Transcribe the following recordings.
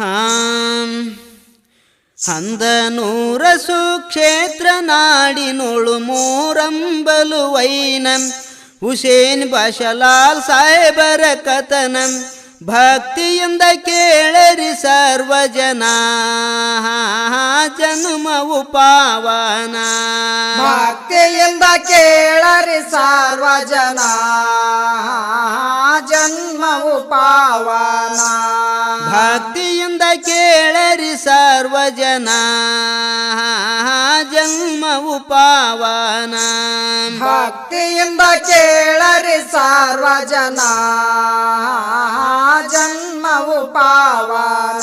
ಹಾಂ ಹಂದನೂರ ಸುಕ್ಷೇತ್ರ ನಾಡಿನೋಳು ಮೂರಂಬಲು ವೈನಂ. ಹುಸೇನ್ ಬಶಲಾಲ್ ಸಾಹೇಬರ ಕಥನಂ. ಭಕ್ತಿಯಿಂದ ಕೇಳರಿ ಸರ್ವ ಜನ ಜನುಮವು ಪಾವನ ಭಕ್ತಿಯಿಂದ ಕೇಳರಿ ಸರ್ವ ಜನ ಜನ್ಮವು ಪಾವನ ಭಕ್ತಿಯಿಂದ ಕೇಳರಿ ಸಾರ್ವಜನ. ಜನ್ಮ ಜನ್ಮವು ಪಾವನ. ಭಕ್ತಿಯಿಂದ ಕೇಳರಿ ಸಾರ್ವಜನ. ಜನ್ಮ ಜನ್ಮವು ಪಾವನ.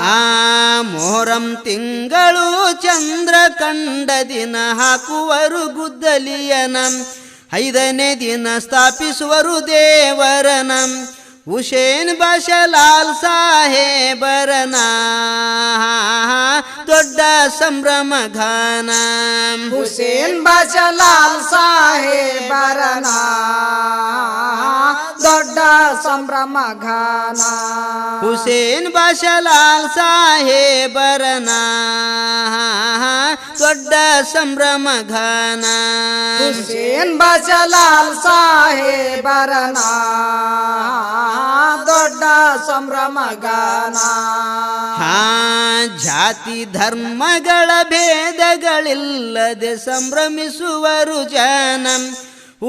ಹಾ ಮೊಹರಂ ತಿಂಗಳು ಚಂದ್ರ ಕಂಡ ದಿನ ಹಾಕುವರು ಗುದ್ದಲಿಯನಂ. ಐದನೇ ದಿನ ಸ್ಥಾಪಿಸುವರು ದೇವರನಂ. ಹುಸೇನ್ ಬಶಲಾಲ್ ಸಾಹೇಬರನ ದೊಡ್ಡ ಸಂಭ್ರಮ ಘಾನ ಹುಸೇನ್ ಬಜಲಾಲ್ ಸಾಹೇಬರನ ದೊಡ್ಡ ಸಂಭ್ರಮ ಘಾನ ಹುಸೇನ್ ಬಶಲಾಲ್ ಸಾಹೇಬರನ ದೊಡ್ಡ ಸಂಭ್ರಮ ಘಾನ ಹುಸೇನ್ ಬಜಲಾಲ್ ಸಾಹೇಬರನ ದೊಡ್ಡ ಸಂಭ್ರಮ ಗಾನ ಹಾ ಜಾತಿ ಧರ್ಮಗಳ ಭೇದಗಳಿಲ್ಲದೆ ಸಂಭ್ರಮಿಸುವರು ಜನಂ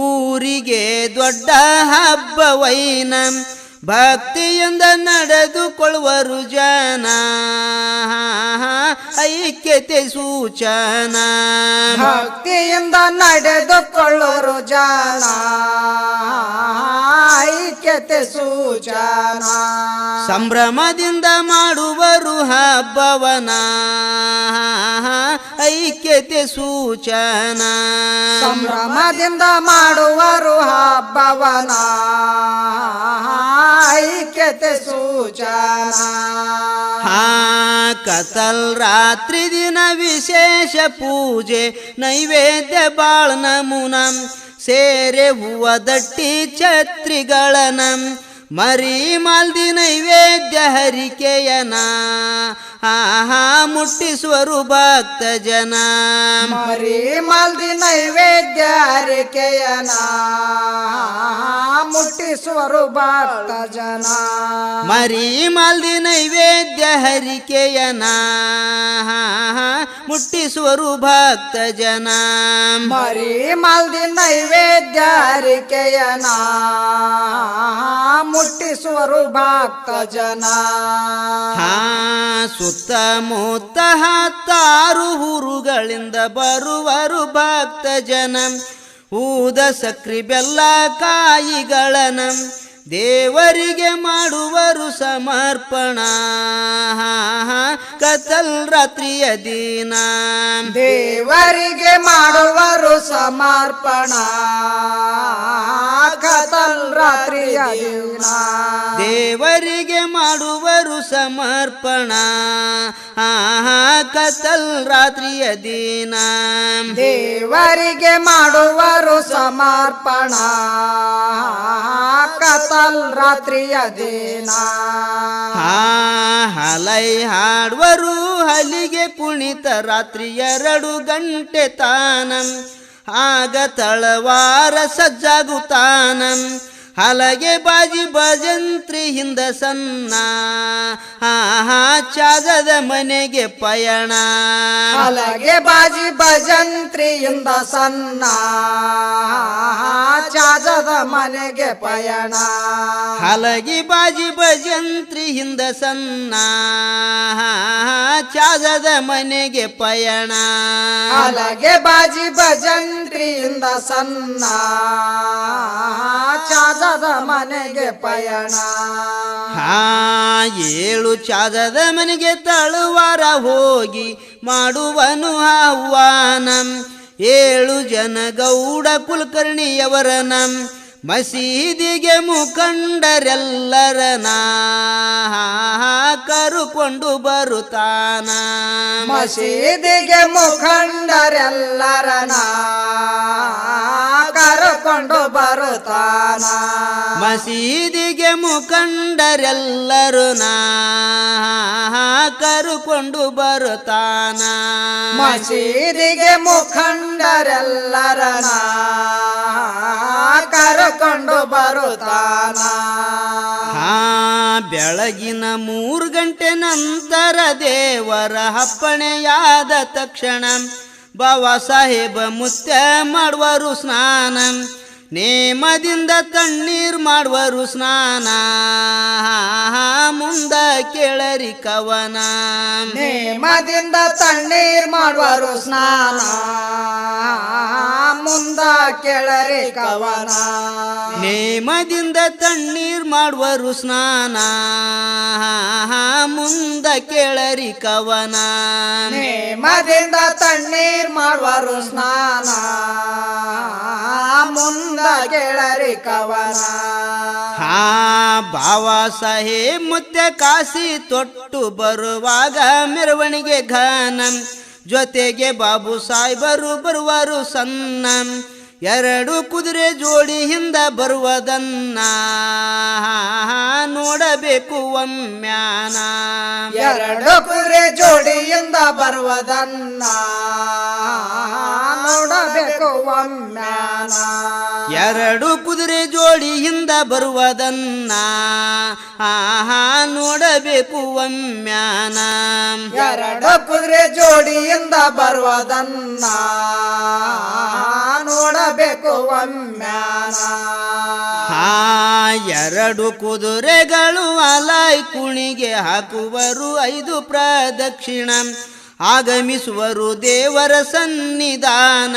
ಊರಿಗೆ ದೊಡ್ಡ ಹಬ್ಬ ವೈನ. ಭಕ್ತಿಯಿಂದ ನಡೆದುಕೊಳ್ಳುವರು ಜನ ಐಕ್ಯತೆ ಸೂಚನ. ಭಕ್ತಿಯಿಂದ ನಡೆದುಕೊಳ್ಳುವರು ಜನ ಐಕ್ಯತೆ ಸೂಚನ. ಸಂಭ್ರಮದಿಂದ ಮಾಡುವರು ಹಬ್ಬವನ. ಐಕ್ಯತೆ ಸೂಚನ. ಸಂಭ್ರಮದಿಂದ ಮಾಡುವರು ಹಬ್ಬವನ. ಐಕ್ಯತೆ ಸೂಚನ. ಹಾ ಕತಲ್ ರಾತ್ರಿ ದಿನ ವಿಶೇಷ ಪೂಜೆ ನೈವೇದ್ಯ ಬಾಳ್ ನಮೂನಂ. ಸೇರೆ ಹೂವ ದಟ್ಟಿ ಛತ್ರಿಗಳನ ಮರಿ ಮಾಲ್ದಿ ನೈವೇದ್ಯ ಹರಿಕೆಯನ ಆಹಾ ಮುಟ್ಟಿಸುವರು ಭಕ್ತ ಜನ. ಮರಿ ಮಾಲ್ದಿ ನೈವೇದ್ಯ ಹರಿಕೆಯನ ಮುಟ್ಟಿಸುವರು ಭಕ್ತ ಜನ. ಮರಿ ಮಾಲ್ದಿ ನೈವೇದ್ಯ ಹರಿಕೆಯನ ಮುಟ್ಟಿಸುವರು ಭಕ್ತ ಜನ. ಮರಿ ಮಲ್ದಿ ನೈವೇದ್ಯ ಮುಟ್ಟಿ ಮುಟ್ಟಿಸುವರು ಭಕ್ತ ಜನ. ಹಾ ಸುತ್ತಮುತ್ತ ಹತ್ತಾರು ಹುರುಗಳಿಂದ ಬರುವರು ಭಕ್ತ ಜನ. ಊದ ಸಕ್ರಿ ಬೆಲ್ಲ ಕಾಯಿಗಳನ ದೇವರಿಗೆ ಮಾಡುವರು ಸಮರ್ಪಣ. ಕತಲ್ ರಾತ್ರಿಯ ದಿನ. ದೇವರಿಗೆ ಮಾಡುವರು ಸಮರ್ಪಣ. ಕತಲ್ ರಾತ್ರಿಯ ದಿನ. ದೇವರಿಗೆ ಮಾಡುವರು ಸಮರ್ಪಣ. ಕತಲ್ ರಾತ್ರಿಯ ದಿನ. ದೇವರಿಗೆ ಮಾಡುವರು ಸಮರ್ಪಣ. ಕತಲ್ ರಾತ್ರಿಯ ದಿನ. ಹಲೈ ಹಾಡುವರು ಹಲಿಗೆ ಕುಣಿತ ರಾತ್ರಿ ಎರಡು ಗಂಟೆ ತಾನಂ. ಆಗ ತಳವಾರ ಸಜ್ಜಾಗುತ್ತಾನಂ. ಹಲಗೆ ಬಾಜಿ ಭಜಂತ್ರಿ ಹಿಂದ ಸನ್ನ ಚಾಗದ ಮನೆಗೆ ಪಯಣ. ಹಲಗೆ ಬಾಜಿ ಭಜಂತ್ರಿಯಿಂದ ಸನ್ನ ಚಾಜದ ಮನೆಗೆ ಪಯಣ. ಹಲಗಿ ಬಾಜಿ ಬಜಂತ್ರಿ ಹಿಂದ ಸನ್ನ ಚಾಜದ ಮನೆಗೆ ಪಯಣ. ಹಲಗೆ ಬಾಜಿ ಭಜಂತ್ರಿಯಿಂದ ಸಣ್ಣ. ಚಾಜದ ಮನೆಗೆ ಪಯಣ. ಹಾ, ಏಳು ಚಾದದ ಮನೆಗೆ ತಳುವಾರ ಹೋಗಿ ಮಾಡುವನು ಆಹ್ವಾನಂ. ಏಳು ಜನ ಗೌಡ ಕುಲಕರ್ಣಿಯವರನಂ. ಮಸೀದಿಗೆ ಮುಖಂಡರೆಲ್ಲರನ ಕರುಕೊಂಡು ಬರುತ್ತಾನ. ಮಸೀದಿಗೆ ಮುಖಂಡರೆಲ್ಲರನ ಕರುಕೊಂಡು ಬರುತ್ತಾನ. ಮಸೀದಿಗೆ ಮುಖಂಡರೆಲ್ಲರೂ ನಾ ಕರುಕೊಂಡು ಬರುತ್ತಾನ. ಮಸೀದಿಗೆ ಮುಖಂಡರೆಲ್ಲರ ಕರಕೊಂಡು ಬರುತ್ತಾನ? ಹಾ ಬೆಳಗಿನ ಮೂರು ಗಂಟೆ ನಂತರ ದೇವರ ಅಪ್ಪಣೆಯಾದ ತಕ್ಷಣ ಬಾಬಾ ಸಾಹೇಬ ಮುತ್ಯ ಮಾಡುವರು ಸ್ನಾನ. ನೇಮದಿಂದ ತಣ್ಣೀರು ಮಾಡುವರು ಸ್ನಾನ. ಮುಂದ ಕೇಳರಿ ಕವನ. ನೇಮದಿಂದ ತಣ್ಣೀರು ಮಾಡುವರು ಸ್ನಾನ. ಕೆಳರಿ ಕವನ. ನೇಮದಿಂದ ತಣ್ಣೀರ್ ಮಾಡುವರು ಸ್ನಾನ. ಮುಂದ ಕೇಳರಿ ಕವನ. ನೇಮದಿಂದ ತಣ್ಣೀರ್ ಮಾಡುವರು ಸ್ನಾನ. ಮುಂದ ಕೆಳರಿ ಕವನ. ಹಾ ಭಾವ ಸಹಿ ಮುತ್ತೆ ಕಾಸಿ ತೊಟ್ಟು ಬರುವಾಗ ಮೆರವಣಿಗೆ ಘನ. ಜೊತೆಗೆ ಬಾಬು ಸಾಹೇಬರು ಬರುವರು ಸನ್ನ ಎರಡು ಕುದುರೆ ಜೋಡಿ ಹಿಂದ ಬರುವುದನ್ನ ನೋಡಬೇಕು ಒಮ್ಮ್ಯಾನ ಎರಡು ಕುದುರೆ ಜೋಡಿಯಿಂದ ಬರುವುದನ್ನ ನೋಡಬೇಕು ಒಮ್ಮ್ಯಾನ ಎರಡು ಕುದುರೆ ಜೋಡಿಯಿಂದ ಬರುವುದನ್ನ ಆಹಾ ನೋಡಬೇಕು ಒಮ್ಮ್ಯಾನ ಎರಡು ಕುದುರೆ ಜೋಡಿಯಿಂದ ಬರುವುದನ್ನ ನೋಡಬೇಕು ಒಮ್ಮ್ಯಾನ ಹಾ ಎರಡು ಕುದುರೆಗಳು ಅಲಾಯ್ ಕುಣಿಗೆ ಹಾಕುವರು ಐದು ಪ್ರದಕ್ಷಿಣ. ಆಗಮಿಸುವರು ದೇವರ ಸನ್ನಿಧಾನ.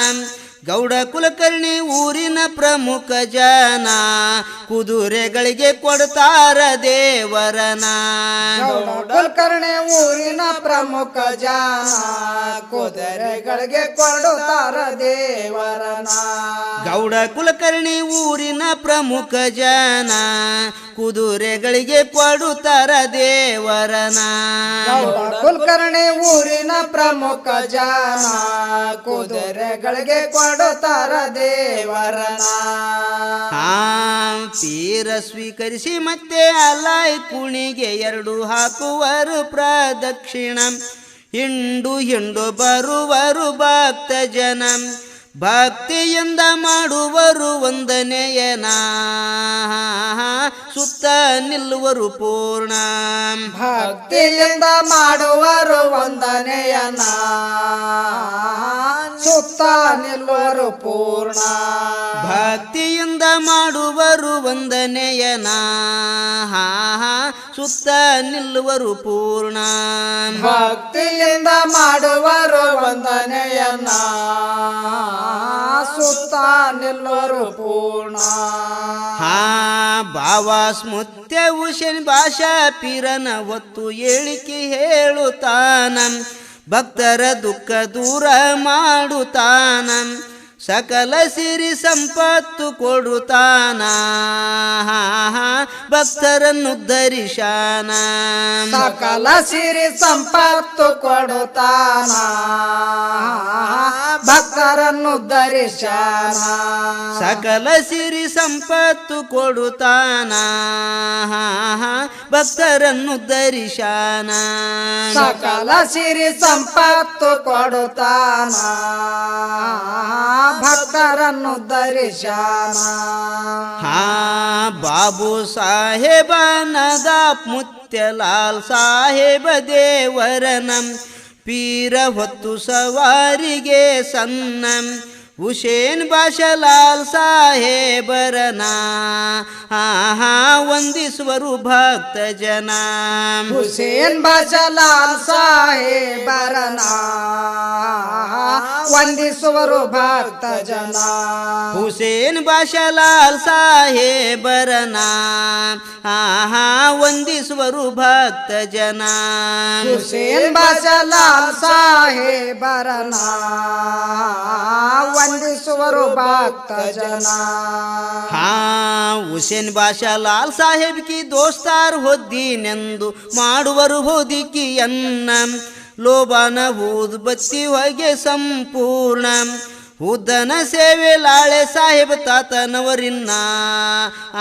ಗೌಡ ಕುಲಕರ್ಣಿ ಊರಿನ ಪ್ರಮುಖ ಜನ ಕುದುರೆಗಳಿಗೆ ಕೊಡ್ತಾರ ದೇವರನ. ಕುಲಕರ್ಣಿ ಊರಿನ ಪ್ರಮುಖ ಜನ ಕುದುರೆಗಳಿಗೆ ಕೊಡುತ್ತಾರ ದೇವರನ. ಗೌಡ ಕುಲಕರ್ಣಿ ಊರಿನ ಪ್ರಮುಖ ಜನ ಕುದುರೆಗಳಿಗೆ ಕೊಡುತ್ತಾರ ದೇವರನ. ಕುಲಕರ್ಣಿ ಊರಿನ ಪ್ರಮುಖ ಜನ ಕುದುರೆಗಳಿಗೆ ಕೊಡುತ್ತಾರ ದೇವರನ ಆ ಪೀರ ಸ್ವೀಕರಿಸಿ ಮತ್ತೆ ಅಲಾಯ್ ಕುಣಿಗೆ ಎರಡು ಹಾಕುವರು ಪ್ರದಕ್ಷಿಣ. ಹಿಂಡು ಹಿಂಡು ಬರುವರು ಭಕ್ತ ಜನ ಭಕ್ತಿಯಿಂದ ಮಾಡುವರು ವಂದನೆಯನ ಸುತ್ತ ನಿಲ್ಲುವರು ಪೂರ್ಣ. ಭಕ್ತಿಯಿಂದ ಮಾಡುವರು ವಂದನೆಯನ ಸುತ್ತ ನಿಲ್ಲುವರು ಪೂರ್ಣ. ಭಕ್ತಿಯಿಂದ ಮಾಡುವರು ವಂದನೆಯನ ಸುತ್ತ ನಿಲ್ಲುವರು ಪೂರ್ಣ. ಭಕ್ತಿಯಿಂದ ಮಾಡುವರು ವಂದನೆಯನ್ನ ಸುತ್ತ ನಿಲ್ಲುವರು ಪೂರ್ಣ. ಹಾ ಭಾವ ಸ್ಮೃತ್ಯ ಉಷನ್ ಭಾಷಾ ಪಿರನ ಒತ್ತು ಹೇಳಿಕೆ ಹೇಳುತ್ತಾನ. ಭಕ್ತರ ದುಃಖ ದೂರ ಮಾಡುತ್ತಾನ ಸಕಲ ಸಿರಿ ಸಂಪತ್ತು ಕೊಡುತ್ತಾನ. ಭಕ್ತರನ್ನು ಧರಿಶಾನ ಸಕಲ ಸಿರಿ ಸಂಪತ್ತು ಕೊಡುತ್ತಾನ. ಭಕ್ತರನ್ನು ಧರಿಸಾನ ಸಕಲ ಸಿರಿ ಸಂಪತ್ತು ಕೊಡುತ್ತಾನ. ಭಕ್ತರನ್ನು ಧರಿಶಾನ ಸಕಲ ಸಿರಿ ಸಂಪತ್ತು ಕೊಡುತ್ತಾನ. ಭಕ್ತರನ್ನು ದರ್ಶನ. ಹಾ ಬಾಬು ಸಾಹೇಬ ನದ ಮುತ್ಯಲಾಲ್ ಸಾಹೇಬ ದೇವರನಂ. ಪೀರ ಹೊತ್ತು ಸವಾರಿಗೆ ಸನ್ನಂ. ಹುಸೇನ್ ಬಾಷಲಾಲ್ ಸಾಹೇಬರನ ಆಹಾ ವಂದಿಸುವರು ಭಕ್ತ ಜನ ಹುಸೇನ್ ಬಜಲಾಲ್ ಸಾಹೇಬರನ ವಂದಿಸುವರು ಭಕ್ತ ಜನ ಹುಸೇನ್ ಬಾಷಲಾಲ್ ಸಾಹೇಬರನ ಆಹಾ ವಂದಿಸುವರು ಭಕ್ತ ಜನ ಹುಸೇನ್ ಬಜಲಾಲ್ ಸಾಹೇಬರನ ವಂದಿಸುವರು ಭಕ್ತ ಜನ. ಹಾ, ಹುಸೇನ್ ಬಾಷಾ ಲಾಲ್ ಸಾಹೇಬ್ ಕಿ ದೋಸ್ತಾರ್ ಹೊದ್ದೀನೆಂದು ಮಾಡುವರು ಹೋದಿಕಿಯನ್ನ. ಲೋಬಾನ ಊದ್ ಬತ್ತಿ ಹೊಗೆ ಸಂಪೂರ್ಣ. ಉದ್ದನ ಸೇವೆ ಲಾಳೆ ಸಾಹೇಬ್ ತಾತನವರಿನ್ನ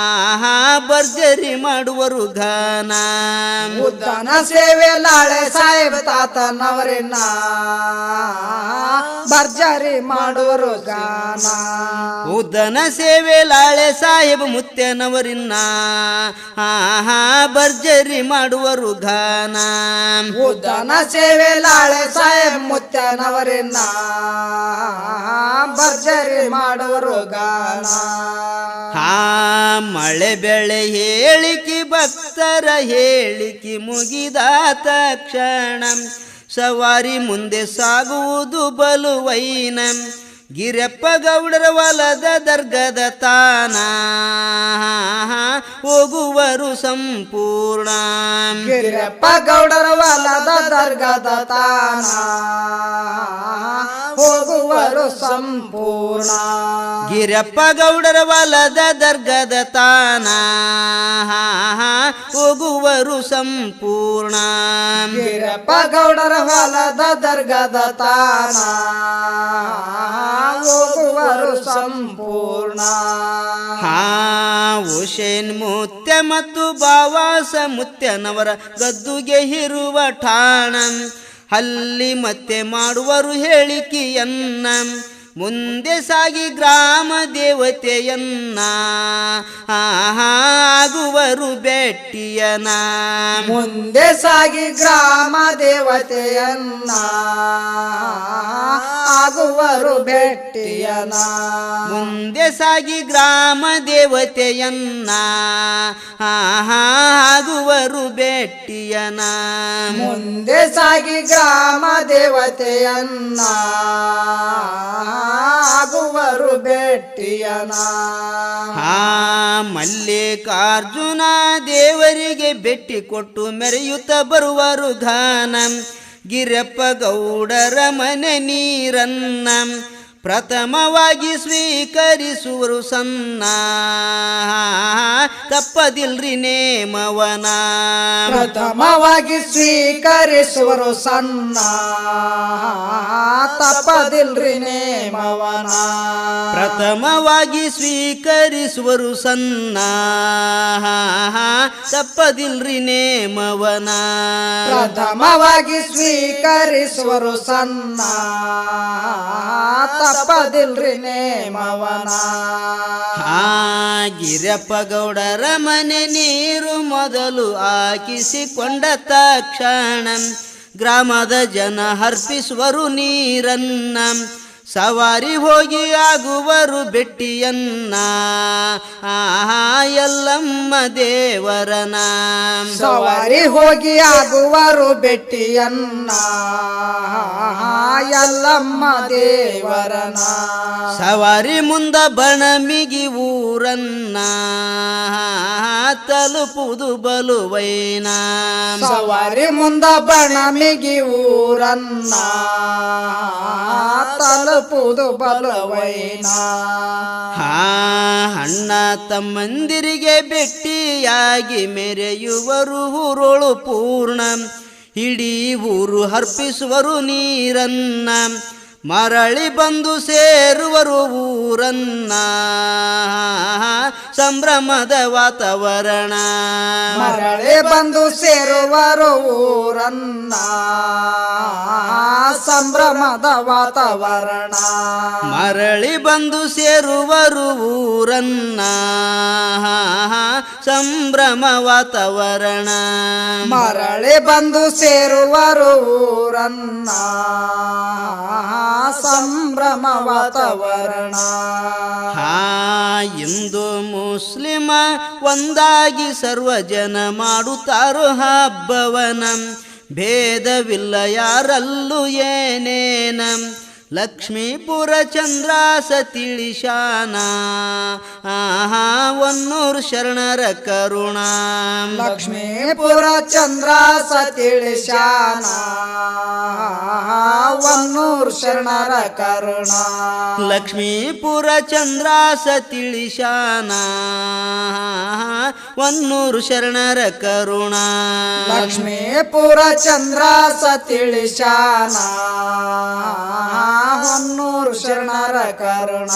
ಆಹಾ ಭರ್ಜರಿ ಮಾಡುವರು ಘನ. ಉದನ ಸೇವೆ ಲಾಳೆ ಸಾಹೇಬ್ ತಾತನವರಿನ್ನ ಭರ್ಜರಿ ಮಾಡುವರು ಗಾನ ಉದನ ಸೇವೆ ಲಾಳೆ ಸಾಹೇಬ್ ಮುತ್ಯನವರಿನ್ನ ಆಹಾ ಭರ್ಜರಿ ಮಾಡುವರು ಘನ. ಉದನ ಸೇವೆ ಲಾಳೆ ಸಾಹೇಬ್ ಮುತ್ಯನವರಿನ ಭರ್ಜರಿ ಮಾಡುವರು ಗಾನ ಹಾ, ಮಳೆ ಬೆಳೆ ಹೇಳಿಕೆ ಭಕ್ತರ ಹೇಳಿಕೆ ಮುಗಿದ ತಕ್ಷಣ, ಸವಾರಿ ಮುಂದೆ ಸಾಗುವುದು ಬಲುವೈನ. ಗಿರಪ್ಪ ಗೌಡರ ವಲದ ದರ್ಗದ ತಾನ ಹೋಗುವರು ಸಂಪೂರ್ಣ. ಗಿರಪ್ಪ ಗೌಡರ ವಲದ ದರ್ಗದ ತಾನ ಹೋಗುವರು ಸಂಪೂರ್ಣ. ಗಿರಪ್ಪ ಗೌಡರ ವಲದ ದರ್ಗದ ತಾನ ಹೋಗುವರು ಸಂಪೂರ್ಣ. ಗಿರಪ್ಪ ಗೌಡರ ವಲದ ದರ್ಗದ ತಾನ ಹೋಗುವರು ಸಂಪೂರ್ಣ. ಹಾ ಹುಸೇನ್ ಮುತ್ಯ ಮತ್ತು ಬಾವಾಸ ಮುತ್ಯನವರ ಗದ್ದುಗೆ ಇರುವ ಠಾಣ. ಅಲ್ಲಿ ಮತ್ತೆ ಮಾಡುವರು ಹೇಳಿಕೆಯನ್ನ. ಮುಂದೆ ಸಾಗಿ ಗ್ರಾಮ ದೇವತೆಯನ್ನ ಆಗುವರು ಬೆಟ್ಟಿಯನ. ಮುಂದೆ ಸಾಗಿ ಗ್ರಾಮ ದೇವತೆಯನ್ನ ಆಗುವರು ಬೆಟ್ಟಿಯನ. ಮುಂದೆ ಸಾಗಿ ಗ್ರಾಮ ದೇವತೆಯನ್ನ ಆಗುವರು ಬೆಟ್ಟಿಯನ. ಮುಂದೆ ಸಾಗಿ ಗ್ರಾಮ ದೇವತೆಯನ್ನ ಆಗುವರು ಭೇಟಿಯನ. ಹಾ ಮಲ್ಲಿಕಾರ್ಜುನ ದೇವರಿಗೆ ಭೇಟಿ ಕೊಟ್ಟು ಮೆರೆಯುತ್ತ ಬರುವರು ಧಾನಂ ಗಿರಪ್ಪ ಗೌಡರ ಮನೆ ನೀರನ್ನ. ಪ್ರಥಮವಾಗಿ ಸ್ವೀಕರಿಸುವರು ಸನ್ನ. ತಪ್ಪದಿಲ್ರಿ ನೇಮವನ. ಪ್ರಥಮವಾಗಿ ಸ್ವೀಕರಿಸುವರು ಸನ್ನ. ತಪ್ಪದಿಲ್ರಿ ನೇಮವನ. ಪ್ರಥಮವಾಗಿ ಸ್ವೀಕರಿಸುವರು ಸನ್ನ. ತಪ್ಪದಿಲ್ರಿ ನೇಮವನ. ಪ್ರಥಮವಾಗಿ ಸ್ವೀಕರಿಸುವರು ಸಣ್ಣ ತಪ್ಪದಿಲ್ರಿ ನೇಮವನ ಗಿರಪ್ಪ ಗೌಡರ ಮನೆ ನೀರು ಮೊದಲು ಹಾಕಿಸಿಕೊಂಡ ತಕ್ಷಣ ಗ್ರಾಮದ ಜನ ಹರ್ಪಿಸುವರು ನೀರನ್ನ. ಸವಾರಿ ಹೋಗಿ ಆಗುವರು ಬೆಟ್ಟಿಯನ್ನ. ಆಹಾ ಎಲ್ಲಮ್ಮ ದೇವರನ. ಸವಾರಿ ಹೋಗಿ ಆಗುವರು ಬೆಟ್ಟಿಯನ್ನ. ಎಲ್ಲಮ್ಮ ದೇವರನ. ಸವಾರಿ ಮುಂದ ಬಣಮಿಗಿ ಊರನ್ನ. ತಲುಪುದು ಬಲುವೈನ. ಸವಾರಿ ಮುಂದ ಬಣಮಿಗಿ ಊರನ್ನ. ಬಲವೈನ. ಹಾ ಅಣ್ಣ ತಮ್ಮಂದಿರಿಗೆ ಭೇಟಿಯಾಗಿ ಮೆರೆಯುವರು ಹುರುಳು ಪೂರ್ಣ. ಇಡೀ ಊರು ಅರ್ಪಿಸುವರು ನೀರನ್ನ. ಮರಳಿ ಬಂದು ಸೇರುವರು ಊರನ್ನ. ಸಂಭ್ರಮದ ವಾತಾವರಣ. ಮರಳಿ ಬಂದು ಸೇರುವರು ಊರನ್ನ. ಸಂಭ್ರಮದ ವಾತಾವರಣ. ಮರಳಿ ಬಂದು ಸೇರುವರು ಊರನ್ನ. ಸಂಭ್ರಮ ವಾತಾವರಣ. ಮರಳಿ ಬಂದು ಸೇರುವರು ಊರನ್ನ. ಸಂಭ್ರಮ ವಾತಾವರಣ ಹಾ ಇಂದು ಮುಸ್ಲಿಮ ಒಂದಾಗಿ ಸರ್ವ ಜನ ಮಾಡುತ್ತಾರೋ ಹಬ್ಬವನ. ಭೇದವಿಲ್ಲ ಯಾರಲ್ಲೂ ಏನೇನ. ಲಕ್ಷ್ಮೀಪುರ ಚಂದ್ರಾಸ ತಿಳಿಶಾನ ಆಹಾ ಒನ್ನೂರು ಶರಣರ ಕರುಣ. ಲಕ್ಷ್ಮೀಪುರ ಚಂದ್ರ ಸತಿಳಿಶಾನ ಒನ್ನೂರು ಶರಣರ ಕರುಣ. ಲಕ್ಷ್ಮೀಪುರ ಚಂದ್ರಾಸ ತಿಳಿಶಾನ ಒನ್ನೂರು ಶರಣರ ಕರುಣ. ಲಕ್ಷ್ಮೀಪುರ ಚಂದ್ರ ಸತಿಳಿಶಾನ ಹೊನ್ನೂರು ಶರಣರ ಕರುಣ